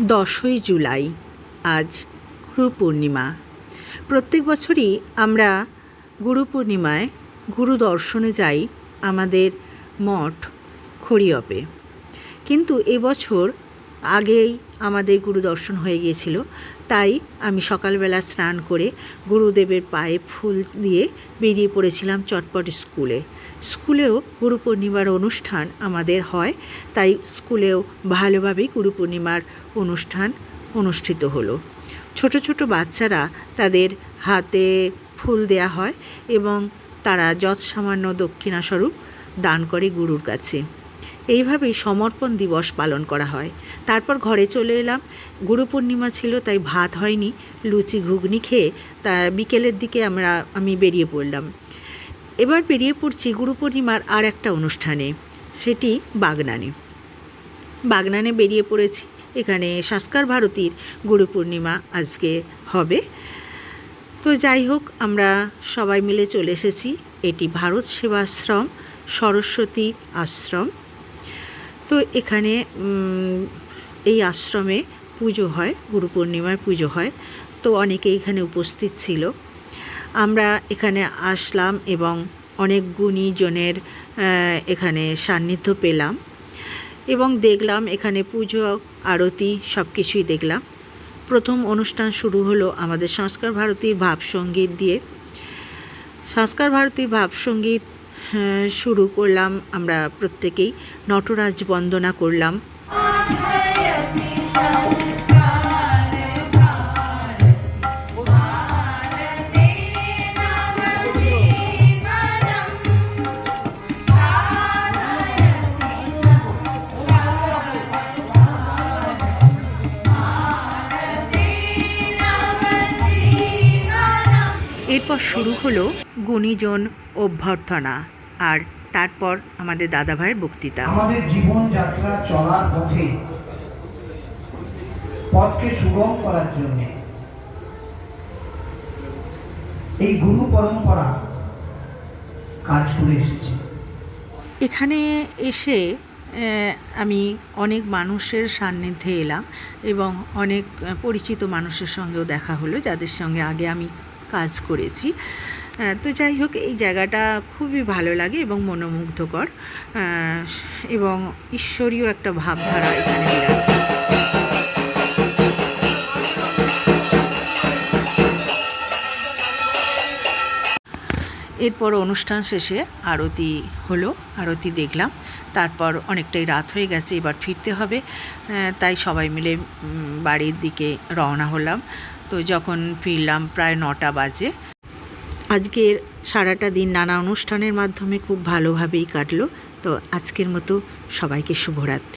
দশই জুলাই, আজ গুরু পূর্ণিমা। প্রত্যেক বছরই আমরা গুরু পূর্ণিমায় গুরু দর্শনে যাই আমাদের মঠ খড়িয়পে। কিন্তু এবছর আগেই আমাদের গুরু দর্শন হয়ে গিয়েছিল। তাই আমি সকালবেলা স্নান করে গুরুদেবের পায়ে ফুল দিয়ে বেরিয়ে পড়েছিলাম চটপট স্কুলে। স্কুলেও গুরু পূর্ণিমার অনুষ্ঠান আমাদের হয়, তাই স্কুলেও ভালোভাবেই গুরু পূর্ণিমার অনুষ্ঠান অনুষ্ঠিত হলো। ছোট ছোট বাচ্চারা তাদের হাতে ফুল দেয়া হয় এবং তারা যৎসামান্য দক্ষিণাস্বরূপ দান করে গুরুর কাছে। এইভাবেই সমর্পণ দিবস পালন করা হয়। তারপর ঘরে চলে এলাম। গুরু পূর্ণিমা ছিল, তাই ভাত হয়নি। লুচি, ঘুগনি খেয়ে তা বিকেলের দিকে আমরা, আমি বেরিয়ে পড়লাম। এবার বেরিয়ে পড়ছি গুরু পূর্ণিমার আর একটা অনুষ্ঠানে, সেটি বাগনানে। বাগনানে বেরিয়ে পড়েছি। এখানে সংস্কার ভারতীর গুরু পূর্ণিমা আজকে হবে। তো যাই হোক, আমরা সবাই মিলে চলে এসেছি। এটি ভারত সেবাশ্রম, সরস্বতী আশ্রম। তো এখানে এই আশ্রমে পুজো হয়, গুরু পূর্ণিমার পুজো হয়। তো অনেকে এখানে উপস্থিত ছিল। আমরা এখানে আসলাম এবং অনেক গুণীজনের এখানে সান্নিধ্য পেলাম এবং দেখলাম এখানে পুজো, আরতি সব কিছুই দেখলাম। প্রথম অনুষ্ঠান শুরু হলো আমাদের সংস্কার ভারতীর ভাবসঙ্গীত দিয়ে। সংস্কার ভারতীর ভাবসঙ্গীত শুরু করলাম আমরা প্রত্যেকেই। নটরাজ বন্দনা করলাম। এরপর শুরু হলো গুণীজন অভ্যর্থনা। আর তারপর আমাদের দাদাভাইয়ের বক্তৃতা। আমাদের জীবনযাত্রা চলার পথে পথকে সুগম করার জন্য এই গুরু পরম্পরা কাজ করে এসেছে। এখানে এসে আমি অনেক মানুষের সান্নিধ্যে এলাম এবং অনেক পরিচিত মানুষের সঙ্গেও দেখা হলো যাদের সঙ্গে আগে আমি কাজ করেছি। তো যাই হোক, এই জায়গাটা খুবই ভালো লাগে এবং মনোমুগ্ধকর এবং ঈশ্বরীয় একটা ভাবধারা এখানে এরপর অনুষ্ঠান শেষে আরতি হলো, আরতি দেখলাম। তারপর অনেকটাই রাত হয়ে গেছে, এবার ফিরতে হবে তাই সবাই মিলে বাড়ির দিকে রওনা হলাম। তো যখন ফিরলাম প্রায় নটা বাজে আজকের সারাটা দিন নানা অনুষ্ঠানের মাধ্যমে খুব ভালোভাবেই কাটলো। তো আজকের মতো সবাইকে শুভরাত্রি।